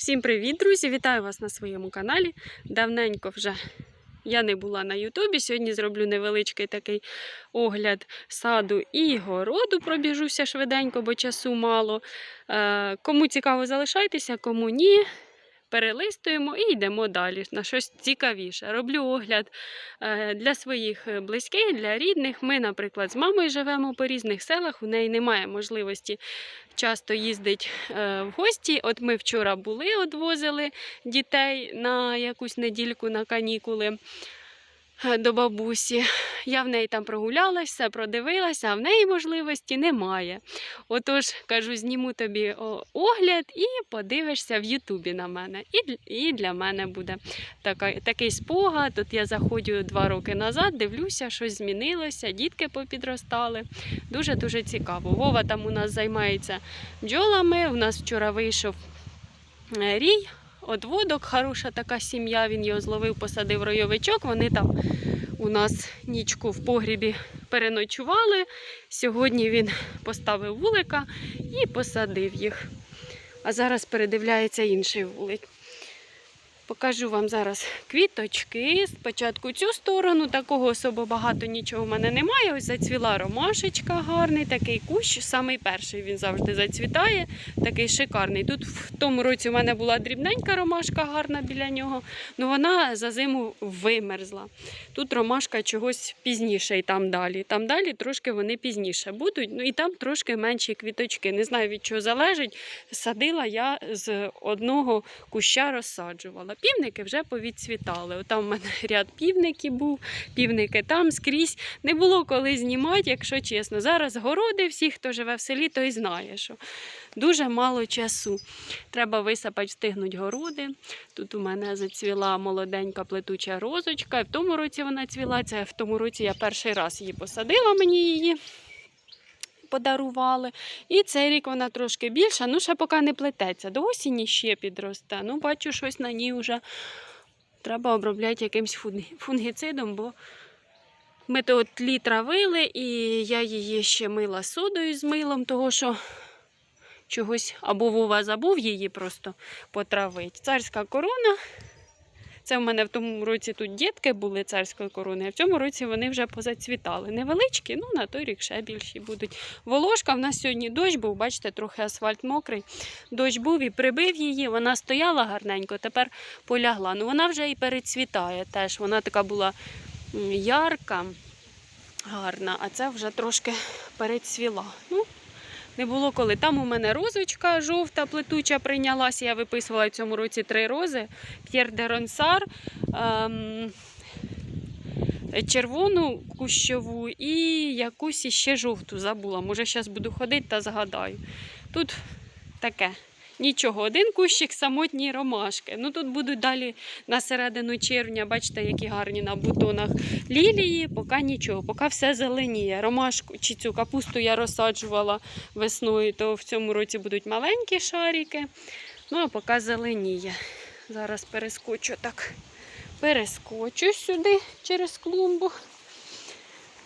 Всім привіт, друзі! Вітаю вас на своєму каналі. Давненько вже я не була на Ютубі. Сьогодні зроблю невеличкий такий огляд саду і городу. Пробіжуся швиденько, бо часу мало. Е, Кому цікаво, залишайтеся, кому ні. Перелистуємо і йдемо далі на щось цікавіше. Роблю огляд е, для своїх близьких, для рідних. Ми, наприклад, з мамою живемо по різних селах. У неї немає можливості часто їздить е, в гості. От ми вчора були, одвозили дітей на якусь недільку на канікули е, до бабусі. Я в неї там прогулялася, продивилася, а в неї можливості немає. Отож, кажу, зніму тобі огляд і подивишся в Ютубі на мене. І, для мене буде такий спогад. Тут я заходжу два роки назад, дивлюся, щось змінилося, дітки попідростали. Дуже-дуже цікаво. Вова там у нас займається бджолами. У нас вчора вийшов е, рій, одводок, хороша така сім'я. Він його зловив, посадив ройовичок. Вони там у нас нічку в погрібі переночували. Сьогодні він поставив вулика і посадив їх. А зараз передивляється інший вулик. Покажу вам зараз квіточки. Спочатку цю сторону, такого особо багато нічого в мене немає. Ось зацвіла ромашечка гарний, такий кущ. Самий перший він завжди зацвітає, такий шикарний. Тут в тому році у мене була дрібненька ромашка гарна біля нього, але вона за зиму вимерзла. Тут ромашка чогось пізніше і там далі. Там далі трошки вони пізніше будуть, ну і там трошки менші квіточки. Не знаю від чого залежить. Садила я з одного куща розсаджувала. Півники вже повідцвітали. Отам в мене ряд півників був, півники там скрізь. Не було коли знімати, якщо чесно. Зараз городи, всі, хто живе в селі, той знає, що дуже мало часу. Треба висапати, встигнуть городи. Тут у мене зацвіла молоденька плетуча розочка. В тому році вона цвіла. Це в тому році я перший раз її посадила, мені її подарували. І цей рік вона трошки більша, ну ще поки не плететься. До осені ще підросте. Ну, бачу, щось на ній вже треба обробляти якимсь фунгіцидом, бо ми то тлі травили, і я її ще мила содою з милом, того що чогось або Вова забув її просто потравити. Царська корона. Це в мене в тому році тут дітки були царської корони, а в цьому році вони вже позацвітали. Невеличкі, ну на той рік ще більші будуть. Волошка в нас сьогодні дощ був, бачите, трохи асфальт мокрий. Дощ був і прибив її. Вона стояла гарненько, тепер полягла. Ну вона вже і перецвітає теж. Вона така була ярка, гарна, а це вже трошки перецвіла. Ну, не було коли. Там у мене розочка жовта плетуча прийнялася. Я виписувала в цьому році три рози. П'єр де Ронсар, ем, червону кущову і якусь іще жовту забула. Може, зараз буду ходити та згадаю. Тут таке. Нічого, один кущик самотні ромашки. Ну тут будуть далі на середину червня, бачите, які гарні на бутонах лілії, поки нічого, поки все зеленіє. Ромашку чи цю капусту я розсаджувала весною, то в цьому році будуть маленькі шарики. Ну, а поки зеленіє. Зараз перескочу так. Перескочу сюди через клумбу.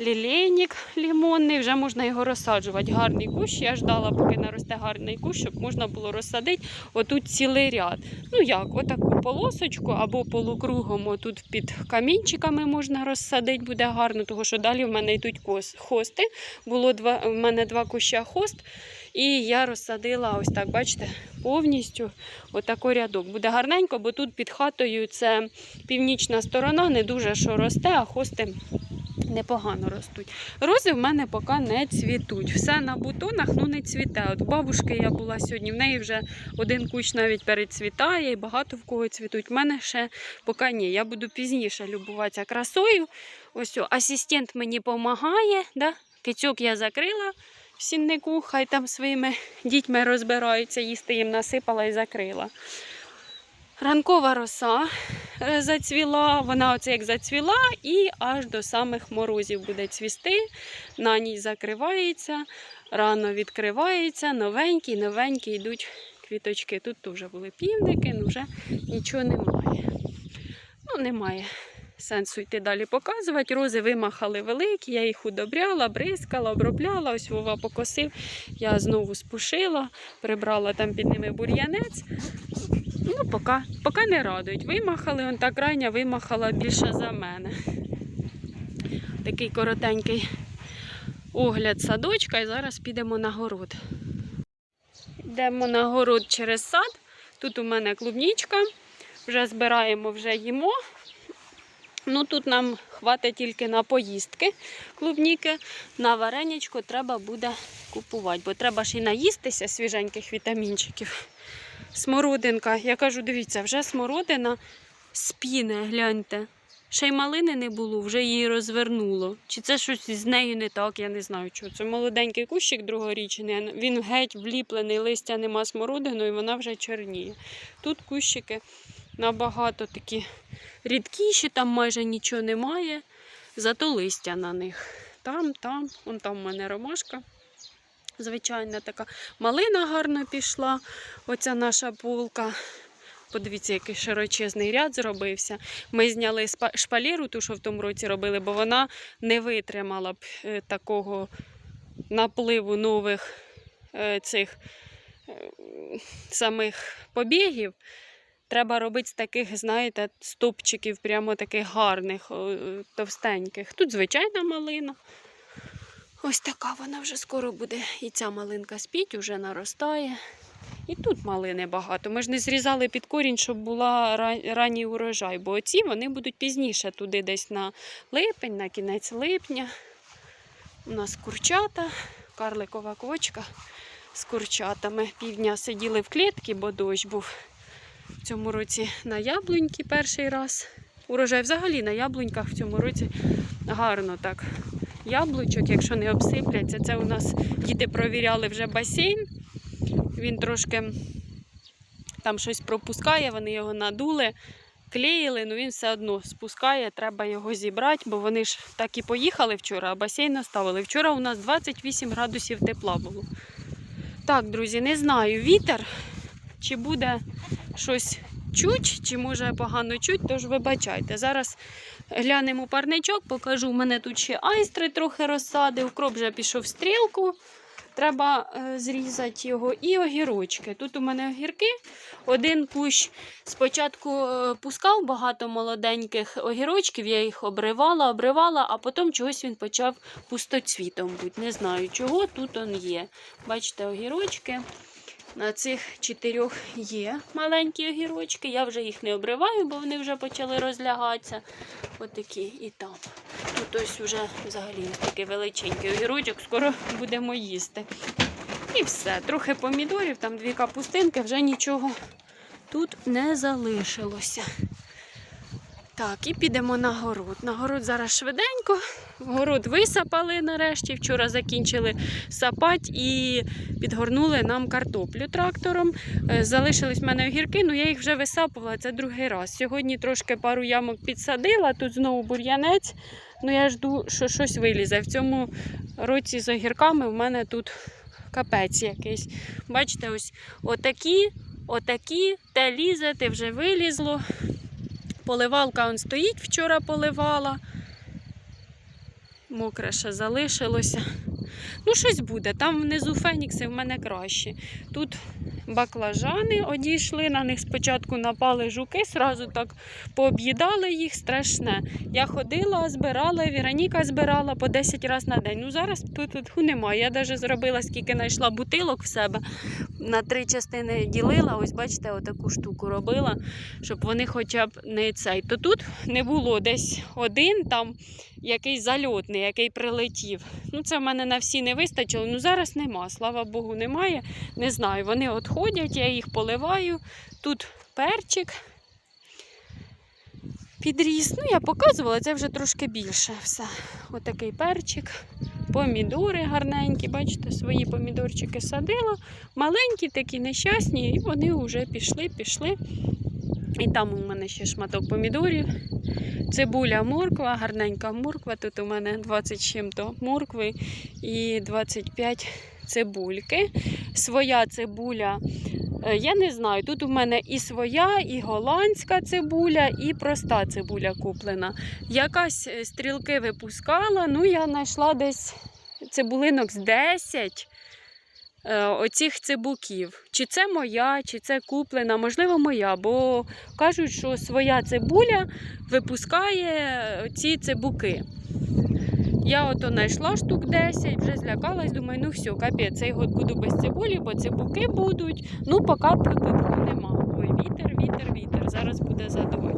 Лілейник лімонний, вже можна його розсаджувати. Гарний кущ. Я ждала, поки наросте гарний кущ, щоб можна було розсадити отут цілий ряд. Ну як, отаку полосочку або полукругом, отут під камінчиками можна розсадити, буде гарно, тому що далі в мене йдуть хости. Було два, в мене два куща хост. І я розсадила ось так, бачите, повністю отако рядок. Буде гарненько, бо тут під хатою це північна сторона, не дуже що росте, а хости непогано ростуть. Рози в мене поки не цвітуть. Все на бутонах, ну не цвіте. От бабушки я була сьогодні, в неї вже один кущ навіть перецвітає, і багато в кого цвітуть. В мене ще поки ні. Я буду пізніше любуватися красою. Ось асистент мені допомагає. Да? Кицьок я закрила в сіннику, хай там своїми дітьми розбираються, їсти їм насипала і закрила. Ранкова роса зацвіла, вона оце як зацвіла і аж до самих морозів буде цвісти. На ній закривається, рано відкривається, новенькі, новенькі йдуть квіточки. Тут теж були півники, ну вже нічого немає. Ну, немає сенсу йти далі показувати. Рози вимахали великі, я їх удобряла, бризкала, обробляла. Ось Вова покосив. Я знову спушила, прибрала там під ними бур'янець. Поки, поки не радують. Вимахали, он та крайня вимахала більше за мене. Такий коротенький огляд садочка, і зараз підемо на город. Йдемо на город через сад. Тут у мене клубнічка. Вже збираємо, вже їмо. Ну тут нам хватить тільки на поїздки клубніки. На вареничко треба буде купувати, бо треба ж і наїстися свіженьких вітамінчиків. Смородинка. Я кажу, дивіться, вже смородина спіне, гляньте. Ще й малини не було, вже її розвернуло. Чи це щось з нею не так, я не знаю чого. Це молоденький кущик другорічний, він геть вліплений, листя нема смородину і вона вже чорніє. Тут кущики набагато такі рідкіші, там майже нічого немає, зато листя на них. Там, там, вон там у мене ромашка. Звичайна така малина гарно пішла. Оця наша полка. Подивіться, який широчезний ряд зробився. Ми зняли шпаліру, ту, що в тому році робили, бо вона не витримала б е, такого напливу нових е, цих е, самих побігів. Треба робити з таких, знаєте, стопчиків, прямо таких гарних, товстеньких. Тут звичайна малина. Ось така вона вже скоро буде. І ця малинка спіть, уже наростає. І тут малини багато. Ми ж не зрізали під корінь, щоб була ранній урожай, бо оці вони будуть пізніше, туди десь на липень, на кінець липня. У нас курчата, карликова квочка з курчатами. Півдня сиділи в клітці, бо дощ був в цьому році на яблуньки перший раз. Урожай взагалі на яблуньках в цьому році гарно так. Яблучок, якщо не обсипляться, це у нас діти провіряли вже басейн. Він трошки там щось пропускає, вони його надули, клеїли, ну він все одно спускає, треба його зібрати, бо вони ж так і поїхали вчора, а басейн оставили. Вчора у нас 28 градусів тепла було. Так, друзі, не знаю, вітер, чи буде щось чуть, чи може погано чуть, тож вибачайте. Зараз глянемо парничок, покажу. У мене тут ще айстри трохи розсади, укроп вже пішов стрілку. Треба е, зрізати його і огірочки. Тут у мене огірки. Один кущ спочатку е, пускав багато молоденьких огірочків, я їх обривала, обривала, а потім чогось він почав пустоцвітом бути. Не знаю чого, тут он є. Бачите, огірочки. На цих чотирьох є маленькі огірочки. Я вже їх не обриваю, бо вони вже почали розлягатися. Отакі і там. Тут ось вже взагалі такий величенький огірочок, скоро будемо їсти. І все. Трохи помідорів, там дві капустинки, вже нічого тут не залишилося. Так, і підемо на город. На город зараз швиденько. Город висапали нарешті. Вчора закінчили сапати і підгорнули нам картоплю трактором. Е, Залишились в мене огірки, ну я їх вже висапувала, це другий раз. Сьогодні трошки пару ямок підсадила, тут знову бур'янець. Ну я жду, що щось вилізе. В цьому році з огірками в мене тут капець якийсь. Бачите, ось отакі, отакі, те лізе, те вже вилізло. Поливалка он стоїть, вчора поливала. Мокре ще залишилося. Ну, щось буде. Там внизу фенікси в мене краще. Тут баклажани одійшли, на них спочатку напали жуки, сразу так пооб'їдали їх страшне. Я ходила, збирала, Віроніка збирала по 10 разів на день. Ну зараз тут, тут немає. Я навіть зробила, скільки знайшла бутилок в себе. На три частини ділила. Ось бачите, отаку штуку робила, щоб вони хоча б не цей. То тут не було десь один там якийсь зальотний, який прилетів. Ну, це в мене на всі не вистачило. Ну зараз нема. Слава Богу, немає. Не знаю. Вони от ходять, я їх поливаю. Тут перчик підріс. Ну, я показувала, це вже трошки більше. Все. Отакий перчик. Помідори гарненькі, бачите, свої помідорчики садила. Маленькі, такі нещасні, і вони вже пішли, пішли. І там у мене ще шматок помідорів. Цибуля, морква, гарненька морква. Тут у мене 20 з чим-то моркви і 25 цибульки. Своя цибуля, е, я не знаю, тут у мене і своя, і голландська цибуля, і проста цибуля куплена. Якась е, стрілки випускала, ну я знайшла десь цибулинок з 10. Е, оцих цибуків. Чи це моя, чи це куплена, можливо, моя, бо кажуть, що своя цибуля випускає ці цибуки. Я ото знайшла штук 10, вже злякалась, думаю, ну все, капець, цей год буду без цибулі, бо цибуки будуть. Ну, поки прибутку нема. Ой, вітер, вітер, вітер. Зараз буде задувати.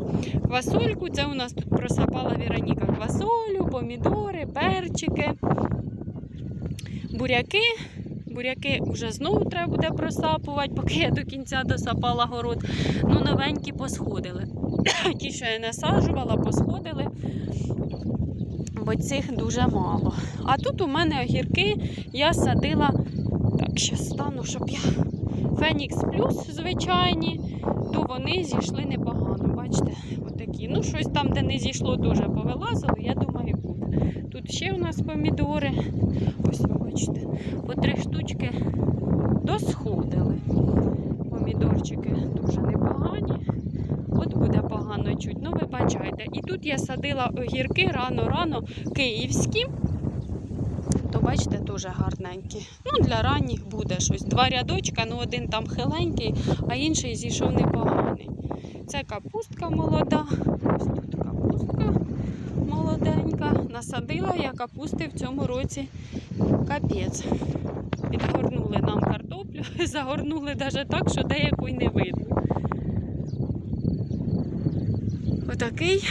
Квасольку, це у нас тут просапала Віроніка квасолю, помідори, перчики, буряки. Буряки вже знову треба буде просапувати, поки я до кінця досапала город. Ну, новенькі посходили. Ті, що я насаджувала, посходили, бо цих дуже мало. А тут у мене огірки я садила. Так, ще стану, щоб я. Фенікс плюс звичайні, то вони зійшли непогано. Бачите, отакі. Ну, щось там, де не зійшло, дуже повилазило, я думаю. Тут ще у нас помідори. Ось ви бачите, по три штучки досходили. Помідорчики дуже непогані. От буде погано чуть. Ну, вибачайте. І тут я садила огірки рано-рано київські. То бачите, дуже гарненькі. Ну, для ранніх буде щось. Два рядочка, ну один там хиленький, а інший зійшов непоганий. Це капустка молода. Ось тут капустка молоденька. Насадила я капусти в цьому році капець. Підгорнули нам картоплю, загорнули навіть так, що деяку й не видно. Отакий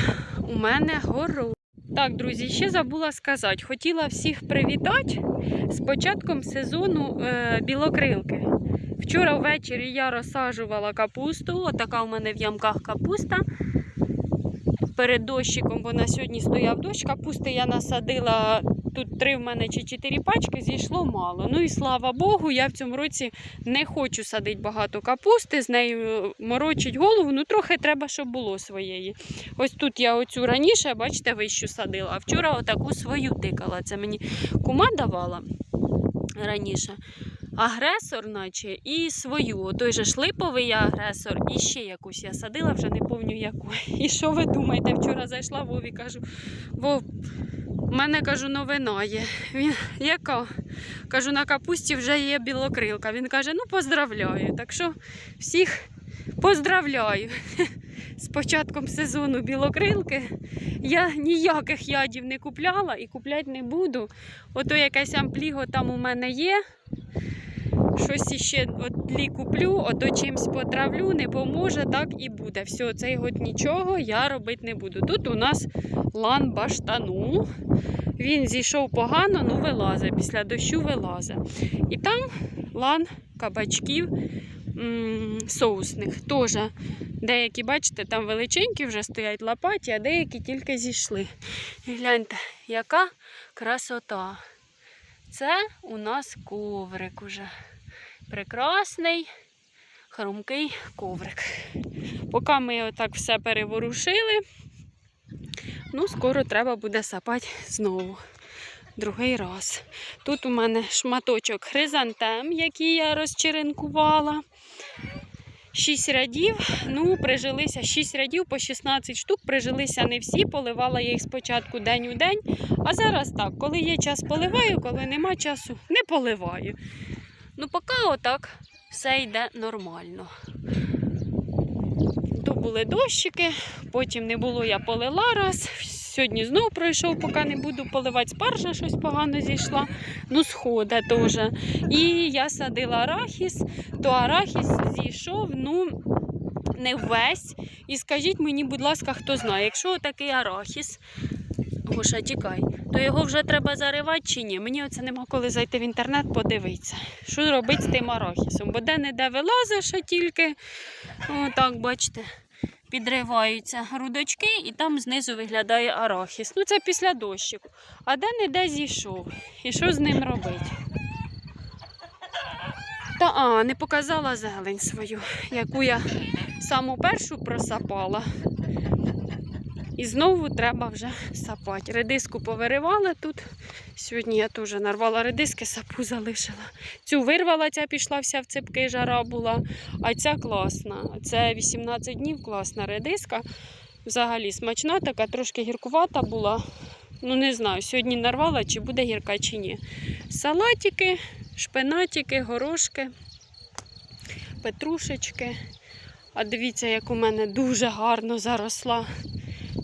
у мене город. Так, друзі, ще забула сказати. Хотіла всіх привітати з початком сезону е, білокрилки. Вчора ввечері я розсаджувала капусту. Отака у мене в ямках капуста. Перед дощиком, бо на сьогодні стояв дощ, капусти я насадила. Тут три в мене чи чотири пачки, зійшло мало. Ну і слава Богу, я в цьому році не хочу садити багато капусти, з нею морочить голову, ну трохи треба, щоб було своєї. Ось тут я оцю раніше, бачите, вищу садила, а вчора отаку свою тикала. Це мені кума давала раніше. Агресор, наче, і свою. Той же шлиповий я агресор, і ще якусь я садила, вже не пам'ятаю яку. І що ви думаєте? Вчора зайшла Вові, кажу, Вов, в мене кажу, новина є. Він яка? Кажу, на капусті вже є білокрилка. Він каже, ну поздравляю. Так що всіх поздравляю з початком сезону білокрилки. Я ніяких ядів не купляла і купляти не буду. Ото якесь ампліго там у мене є. Щось іще от тлі куплю, ото чимсь потравлю, не поможе, так і буде. Все, цей год нічого я робити не буду. Тут у нас лан баштану. Він зійшов погано, ну вилазить. Після дощу вилазить. І там лан кабачків м, соусних. Теж деякі, бачите, там величенькі вже стоять лопаті, а деякі тільки зійшли. І гляньте, яка красота. Це у нас коврик уже. Прекрасний, хрумкий коврик. Поки ми отак все переворушили, ну, скоро треба буде сапати знову. Другий раз. Тут у мене шматочок хризантем, який я розчеренкувала. Шість рядів, ну, прижилися 6 рядів по 16 штук, прижилися не всі, поливала я їх спочатку день у день. А зараз так, коли є час, поливаю, коли нема часу, не поливаю. Ну, поки отак все йде нормально. То були дощики, потім не було, я полила раз. Сьогодні знов пройшов, поки не буду поливати. Спаржа щось погано зійшла. Ну, схода теж. І я садила арахіс, то арахіс зійшов, ну, не весь. І скажіть мені, будь ласка, хто знає, якщо такий арахіс, Гоша, тікай, то його вже треба заривати чи ні? Мені оце нема коли зайти в інтернет, подивитися, що робити з тим арахісом. Бо де-не-де вилазиш, а тільки, отак, бачите, підриваються грудочки і там знизу виглядає арахіс. Ну це після дощику. А де-не-де зійшов. І що з ним робити? Та а, не показала зелень свою, яку я саму першу просапала. І знову треба вже сапати. Редиску повиривала тут. Сьогодні я теж нарвала редиски, сапу залишила. Цю вирвала, ця пішла вся в цепки, жара була. А ця класна. Це 18 днів класна редиска. Взагалі смачна, така трошки гіркувата була. Ну, не знаю, сьогодні нарвала, чи буде гірка, чи ні. Салатики шпинатики, горошки, петрушечки. А дивіться, як у мене дуже гарно заросла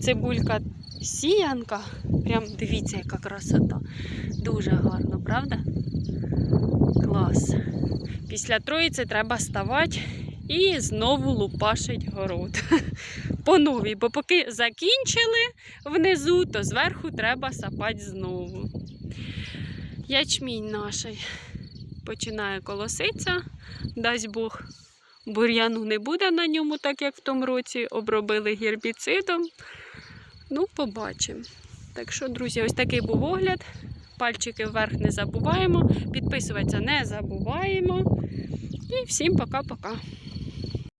цибулька сіянка. Прям дивіться, яка красота. Дуже гарно, правда? Клас. Після троїці треба ставати і знову лупашить город. По новій, бо поки закінчили внизу, то зверху треба сапати знову. Ячмінь наш починає колоситися, дасть Бог. Бур'яну не буде на ньому, так як в тому році обробили гербіцидом. Ну, побачимо. Так що, друзі, ось такий був огляд. Пальчики вверх не забуваємо, підписуватися не забуваємо. І всім пока-пока.